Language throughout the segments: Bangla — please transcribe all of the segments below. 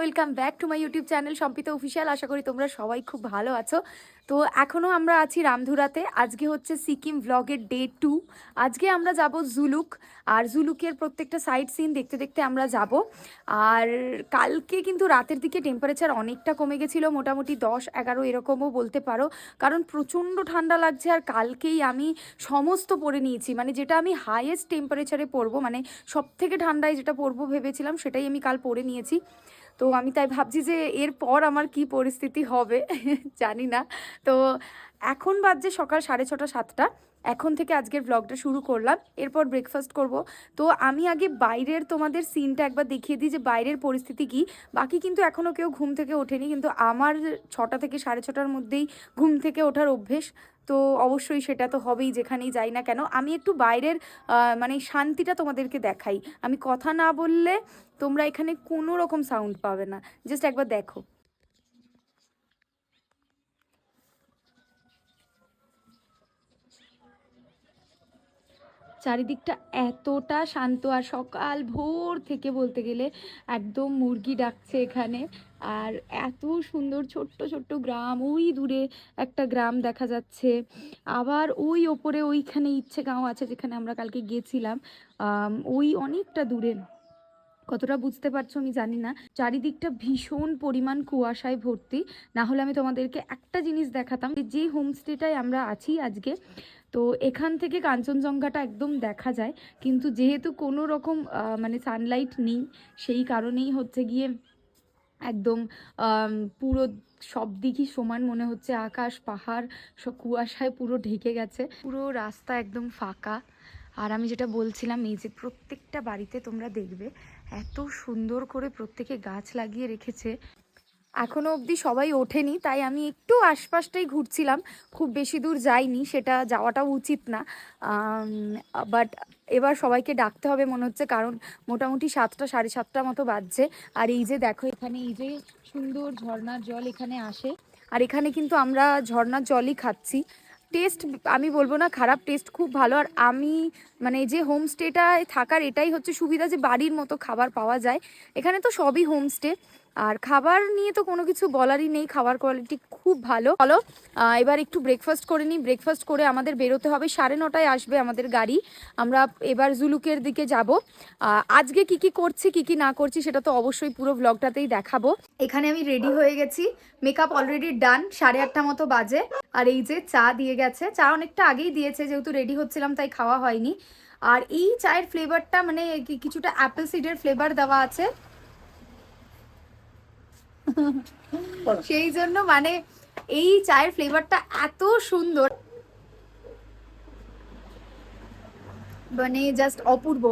Welcome back to my YouTube channel Sampita official আশা করি তোমরা সবাই খুব ভালো আছো। তো এখনও আমরা আছি রামধুরাতে। আজকে হচ্ছে সিকিম ভ্লগের ডে টু আজকে আমরা যাব জুলুক। আর জুলুকের প্রত্যেকটা সাইড সিন দেখতে দেখতে আমরা যাব। আর কালকে কিন্তু রাতের দিকে টেম্পারেচার অনেকটা কমে গেছিল, মোটামুটি দশ, এগারো এরকমও বলতে পারো। কারণ প্রচণ্ড ঠান্ডা লাগছে আর কালকেই আমি সমস্ত পরে নিয়েছি। মানে যেটা আমি হাইয়েস্ট টেম্পারেচারে পরবো মানে সব থেকে ঠান্ডায় যেটা পরবো ভেবেছিলাম, সেটাই আমি কাল পরে নিয়েছি। তো আমি তাই ভাবছি যে এরপর আমার কি পরিস্থিতি হবে, জানি না। তো এখন বাজছে সকাল সাড়ে ছটা, সাতটা। এখন থেকে আজকের ব্লগটা শুরু করলাম, এরপর ব্রেকফাস্ট করব। তো আমি আগে বাইরের তোমাদের সিনটা একবার দেখিয়ে দিই যে বাইরের পরিস্থিতি কি। বাকি কিন্তু এখনও কেউ ঘুম থেকে ওঠেনি, কিন্তু আমার ছটা থেকে সাড়ে ছটার মধ্যেই ঘুম থেকে ওঠার অভ্যেস। তো অবশ্যই সেটা তো হবেই, যেখানেই যাই না কেন। আমি একটু বাইরের মানে শান্তিটা তোমাদেরকে দেখাই। আমি কথা না বললে তোমরা এখানে কোনো রকম সাউন্ড পাবে না। জাস্ট একবার দেখো। চারিদিকটা এতটা শান্ত আর সকাল ভোর থেকে বলতে গেলে একদম মুরগি ডাকছে এখানে। আর এত সুন্দর ছোট্ট ছোট্ট গ্রাম, ওই দূরে একটা গ্রাম দেখা যাচ্ছে। আবার ওই ওপরে ওইখানে ইচ্ছে গাঁও আছে যেখানে আমরা কালকে গেছিলাম। ওই অনেকটা দূরে। কতটা বুঝতে পারছ আমি জানি না। চারিদিকটা ভীষণ পরিমাণ কুয়াশায় ভর্তি। না হলে আমি তোমাদেরকে একটা জিনিস দেখাতাম যে হোমস্টেটায় আমরা আছি আজকে, তো এখান থেকে কাঞ্চনজঙ্ঘাটা একদম দেখা যায়। কিন্তু যেহেতু কোনো রকম মানে সানলাইট নেই, সেই কারণেই হচ্ছে গিয়ে একদম পুরো সব দিকই সমান মনে হচ্ছে। আকাশ, পাহাড়, সব কুয়াশায় পুরো ঢেকে গেছে। পুরো রাস্তা একদম ফাঁকা। আর আমি যেটা বলছিলাম, এই যে প্রত্যেকটা বাড়িতে তোমরা দেখবে এত সুন্দর করে প্রত্যেকে গাছ লাগিয়ে রেখেছে। এখনও অবধি সবাই ওঠেনি, তাই আমি একটু আশপাশটাই ঘুরছিলাম। খুব বেশি দূর যাইনি, সেটা যাওয়াটাও উচিত না। বাট এবার সবাইকে ডাকতে হবে মনে হচ্ছে, কারণ মোটামুটি সাতটা, সাড়ে সাতটা মতো বাজছে। আর এই যে দেখো, এখানে এই যে সুন্দর ঝর্ণার জল এখানে আসে। আর এখানে কিন্তু আমরা ঝর্ণার জলই খাচ্ছি। টেস্ট আমি বলব না খারাপ টেস্ট খুব ভালো। আর আমি মানে যে হোমস্টেটায় থাকার এটাই হচ্ছে সুবিধা যে বাড়ির মতো খাবার পাওয়া যায়। এখানে তো সবই হোমস্টে আর খাবার নিয়ে তো কোনো কিছু বলারই নেই, খাবার কোয়ালিটি খুব ভালো। চলো এবার একটু ব্রেকফাস্ট করে নিই। ব্রেকফাস্ট করে আমাদের বেরোতে হবে। সাড়ে নটায় আসবে আমাদের গাড়ি। আমরা এবার জুলুকের দিকে যাব। আজকে কি কি করছি, কি কি না করছি সেটা তো অবশ্যই পুরো ব্লগটাতেই দেখাবো। এখানে আমি রেডি হয়ে গেছি। মেকআপ অলরেডি ডান সাড়ে আটটা মতো বাজে। আর এই যে চা দিয়ে গেছে। চা অনেকটা আগেই দিয়েছে, যেহেতু রেডি হচ্ছিলাম, তাই খাওয়া হয়নি। আর এই চায়ের ফ্লেভারটা মানে কিছুটা অ্যাপেল সিডের ফ্লেভার দেওয়া আছে। সেই জন্য মানে এই চায়ের ফ্লেভারটা এত সুন্দর। মানে জাস্ট অপূর্ব।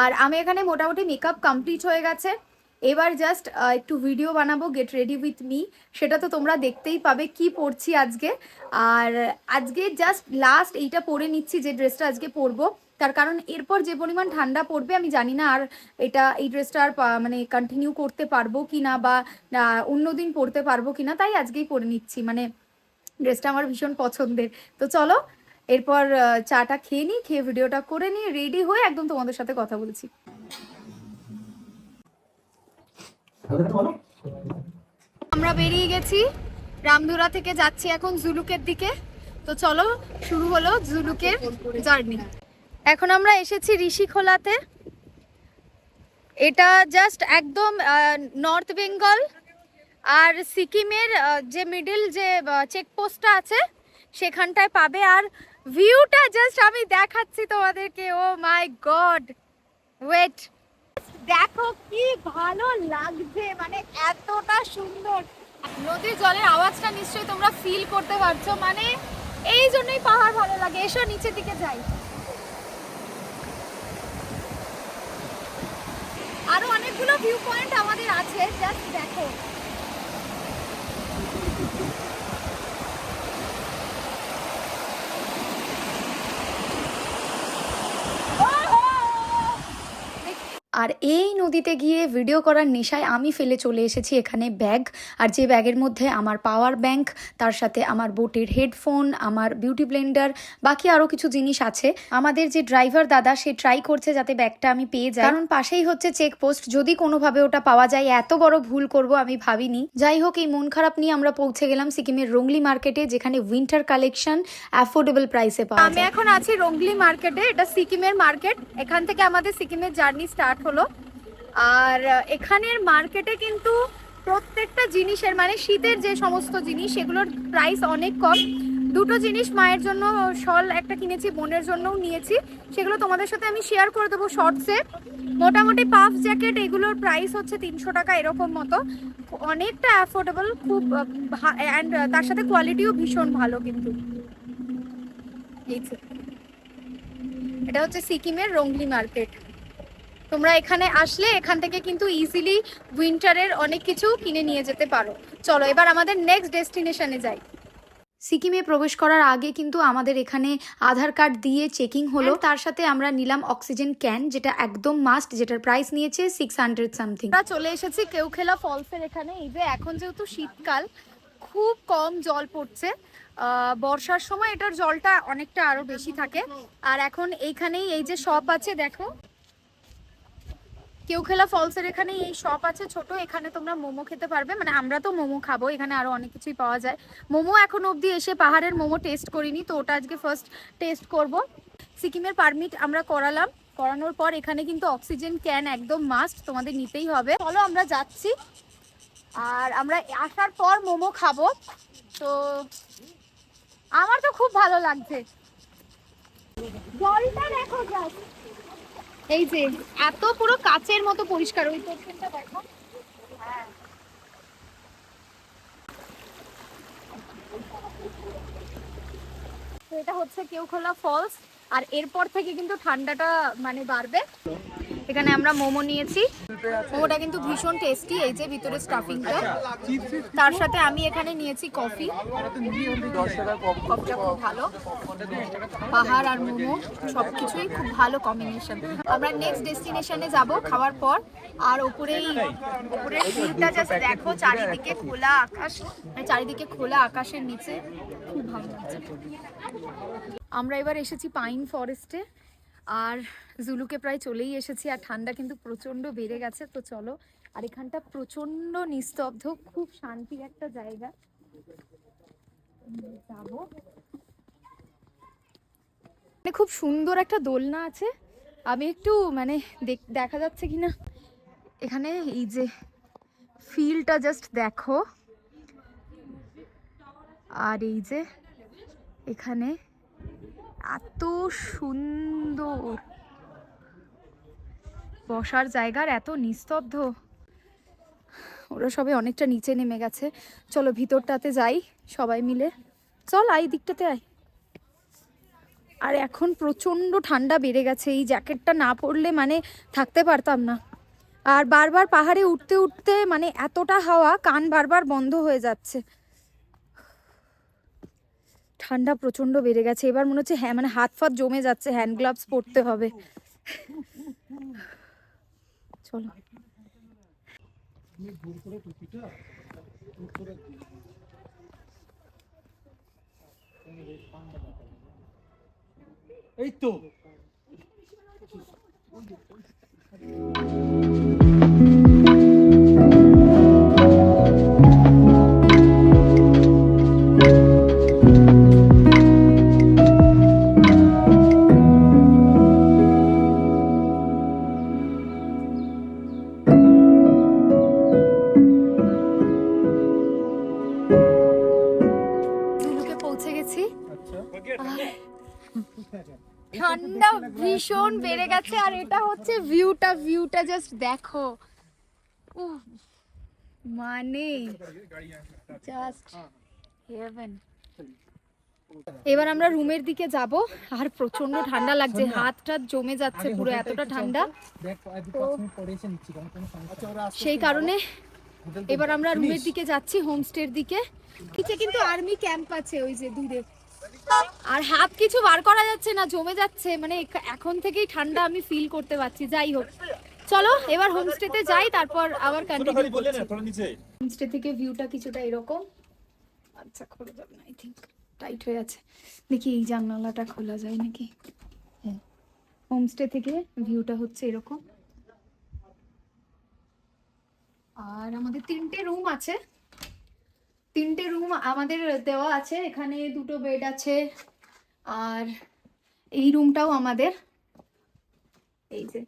আর আমি এখানে মোটামুটি মেকআপ কমপ্লিট হয়ে গেছে। এবার জাস্ট একটু ভিডিও বানাবো গেট রেডি উইথ মি সেটা তো তোমরা দেখতেই পাবে কি পরছি আজকে। আর আজকে জাস্ট লাস্ট এইটা পরে নিচ্ছি যে ড্রেসটা আজকে পরবো। তার কারণ এরপর যে পরিমাণ ঠান্ডা পড়বে, আমি জানি না আর এটা এই ড্রেসটা আর মানে কন্টিনিউ করতে পারব কি না বা অন্য দিন পরতে পারব কি না তাই আজকেই পরে নিচ্ছি। মানে ড্রেসটা আমার ভীষণ পছন্দের। তো চলো, এরপর চাটা খেয়ে নিই, খেয়ে ভিডিওটা করে নিই রেডি হয়ে একদম তোমাদের সাথে কথা বলছি। আমরা বেরিয়ে গেছি, রামধুরা থেকে যাচ্ছি এখন জুলুকের দিকে। তো চলো, শুরু হলো জুলুকের জার্নি। এখন আমরা এসেছি ঋষিখোলাতে। এটা জাস্ট একদম নর্থ বেঙ্গল আর সিকিমের যে মিডিল যে চেকপোস্টটা আছে, সেখানটায় পাবে। আর ভিউটা জাস্ট আমি দেখাচ্ছি তোমাদেরকে। ও মাই গড ওয়েট দেখো কি ভালো লাগছে মানে এতটা সুন্দর। নদীর জলের আওয়াজটা নিশ্চয়ই তোমরা ফিল করতে পারছ। মানে এই জন্যই পাহাড় ভালো লাগে। এসো নিচের দিকে যাই। আরও অনেকগুলো ভিউ পয়েন্ট আমাদের আছে জাস্ট দেখো ও আর এই নদীতে গিয়ে ভিডিও করার নেশায় আমি ফেলে চলে এসেছি এখানে ব্যাগ আর যে ব্যাগের মধ্যে আমার পাওয়ার ব্যাংক তার সাথে আমার বোটের হেডফোন আমার বিউটি ব্লেন্ডার বাকি আরও কিছু জিনিস আছে। আমাদের যে ড্রাইভার দাদা সে ট্রাই করছে যাতে ব্যাগটা আমি পেয়ে যাই। কারণ পাশেই হচ্ছে চেকপোস্ট যদি কোনোভাবে ওটা পাওয়া যায় এত বড় ভুল করব আমি ভাবিনি। যাই হোক এই মন খারাপ নিয়ে আমরা পৌঁছে গেলাম সিকিমের রংলি মার্কেটে যেখানে উইন্টার কালেকশন অ্যাফোর্ডেবল প্রাইসে পাওয়া আমি এখন আছি রংলি মার্কেটে এটা সিকিমের মার্কেট এখান থেকে আমাদের সিকিমের জার্নি স্টার্ট হলো। আর এখানের মার্কেটে কিন্তু প্রত্যেকটা জিনিসের মানে শীতের যে সমস্ত জিনিস, সেগুলোর প্রাইস অনেক কম। দুটো জিনিস মায়ের জন্য শল একটা কিনেছি, বোনের জন্যও নিয়েছি। সেগুলো তোমাদের সাথে আমি শেয়ার করে দেবো শর্টসে মোটামুটি পাফ জ্যাকেট এগুলোর প্রাইস হচ্ছে তিনশো টাকা এরকম মতো। অনেকটা অ্যাফোর্ডেবল খুব অ্যান্ড তার সাথে কোয়ালিটিও ভীষণ ভালো কিন্তু। এটা হচ্ছে সিকিমের রঙ্গলি মার্কেট তোমরা এখানে আসলে এখান থেকে কিন্তু ইজিলি উইন্টারের অনেক কিছু কিনে নিয়ে যেতে পারো। চলো এবার আমাদের নেক্সট ডেস্টিনেশনে যাই। সিকিমে প্রবেশ করার আগে কিন্তু আমাদের এখানে আধার কার্ড দিয়ে চেকিং হলো। তার সাথে আমরা নিলাম অক্সিজেন ক্যান যেটা একদম মাস্ট যেটার প্রাইস নিয়েছে সিক্স হান্ড্রেড সামথিং আমরা চলে এসেছি কেউ খেলা ফলসের এখানে। এই যে এখন যেহেতু শীতকাল খুব কম জল পড়ছে। বর্ষার সময় এটার জলটা অনেকটা আরও বেশি থাকে। আর এখন এইখানেই এই যে শপ আছে দেখো। কেউখেলা ফলসের এখানে এই শপ আছে ছোট, এখানে তোমরা মোমো খেতে পারবে। মানে আমরা তো মোমো খাব, এখানে আরও অনেক কিছুই পাওয়া যায়। মোমো এখন অবধি এসে পাহাড়ের মোমো টেস্ট করিনি, তো ওটা আজকে ফার্স্ট টেস্ট করব। সিকিমের পারমিট আমরা করালাম। করানোর পর এখানে কিন্তু অক্সিজেন ক্যান একদম মাস্ট তোমাদের নিতেই হবে। চলো আমরা যাচ্ছি। আর আমরা আসার পর মোমো খাব। তো আমার তো খুব ভালো লাগছে। জলটা দেখো just। এই যে, এত পুরো কাচের মতো পরিষ্কার, ওই পোর্শনটা দেখো। এটা হচ্ছে কেউ খোলা ফলস, আর এরপর থেকে কিন্তু ঠান্ডাটা মানে বাড়বে। এখানে আমরা মোমো নিয়েছি। মোমোটা কিন্তু ভীষণ টেস্টি এই যে ভিতরে স্টাফিংটা তার সাথে আমি এখানে নিয়েছি কফি কফিটা খুব ভালো। পাহাড় আর মোমো সব কিছুই খুব ভালো কম্বিনেশন আমরা নেক্সট ডেস্টিনেশনে যাব খাওয়ার পর। আর ওপরেই ওপরের ভিউটা জাস্ট দেখো, চারিদিকে খোলা আকাশ। মানে চারিদিকে খোলা আকাশের নিচে। খুব ভালো লাগছে। আমরা এবার এসেছি পাইন ফরেস্টে আর জুলুকে প্রায় চলেই এসেছি আর ঠান্ডা কিন্তু প্রচণ্ড বেড়ে গেছে। তো চলো, আর এখানটা প্রচণ্ড নিস্তব্ধ, খুব শান্তির একটা জায়গা। যাব। মানে খুব সুন্দর একটা দোলনা আছে। আমি একটু মানে দেখ- যাচ্ছে কি না এখানে এই যে ফিলটা জাস্ট দেখো। আর এই যে এখানে এত সুন্দর। বসার জায়গার এত নিস্তব্ধ। ওরা সবাই অনেকটা নিচে নেমে গেছে। চলো ভিতরটাতে যাই সবাই মিলে। চল আই দিকটাতে আয়। আর এখন প্রচণ্ড ঠান্ডা বেড়ে গেছে। এই জ্যাকেটটা না পরলে মানে থাকতে পারতাম না। আর বারবার পাহাড়ে উঠতে উঠতে মানে এতটা হাওয়া, কান বারবার বন্ধ হয়ে যাচ্ছে। ঠান্ডা প্রচণ্ড বেড়ে গেছে। এবার মনে হচ্ছে হ্যাঁ মানে হাত ফাত জমে যাচ্ছে। হ্যান্ড গ্লাভস পরতে হবে। চলো। এই তো। গেছে আর এটা হচ্ছে ভিউটা ভিউটা জাস্ট দেখো। উফ, মানে জাস্ট হেভেন এবার আমরা রুমের দিকে যাব আর প্রচণ্ড ঠান্ডা লাগছে হাত টাত জমে যাচ্ছে পুরো এতটা ঠান্ডা। নেই। সেই কারণে এবার আমরা রুমের দিকে যাচ্ছি হোমস্টের দিকে। নিচে কিন্তু আর্মি ক্যাম্প আছে ওই যে দূরে আর হাত কিছু বার করা যাচ্ছে না জমে যাচ্ছে। মানে এখন থেকেই ঠান্ডা আমি ফিল করতে পারছি যাই হোক। চলো এবার হোমস্টেতে যাই তারপর আবার কন্টিনিউ করছি। হোমস্টে থেকে ভিউটা কিছুটা এরকম। আচ্ছা খোলা যাবে না আই থিঙ্ক টাইট হয়ে আছে। দেখি এই জানলাটা খোলা যায় নাকি? হ্যাঁ। হোমস্টে থেকে ভিউটা হচ্ছে এরকম। আর আমাদের তিনটে রুম আছে। তিনটে রুম আমাদের দেওয়া আছে, এখানে দুটো বেড আছে, আর এই রুমটাও আমাদের। এই যে,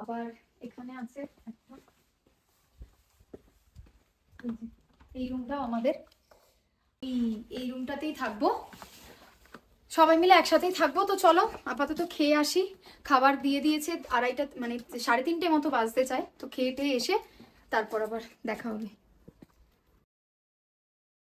আবার এখানে আছে এই রুমটাও আমাদের। এই এই রুমটাতেই থাকব। সবাই মিলে একসাথেই থাকব, তো চলো আপাতত খেয়ে আসি। খাবার দিয়ে দিয়েছে আড়াইটা মানে সাড়ে তিনটে মতো বাজতে চায়, তো খেয়ে টেয়ে এসে তারপর আবার দেখা হবে।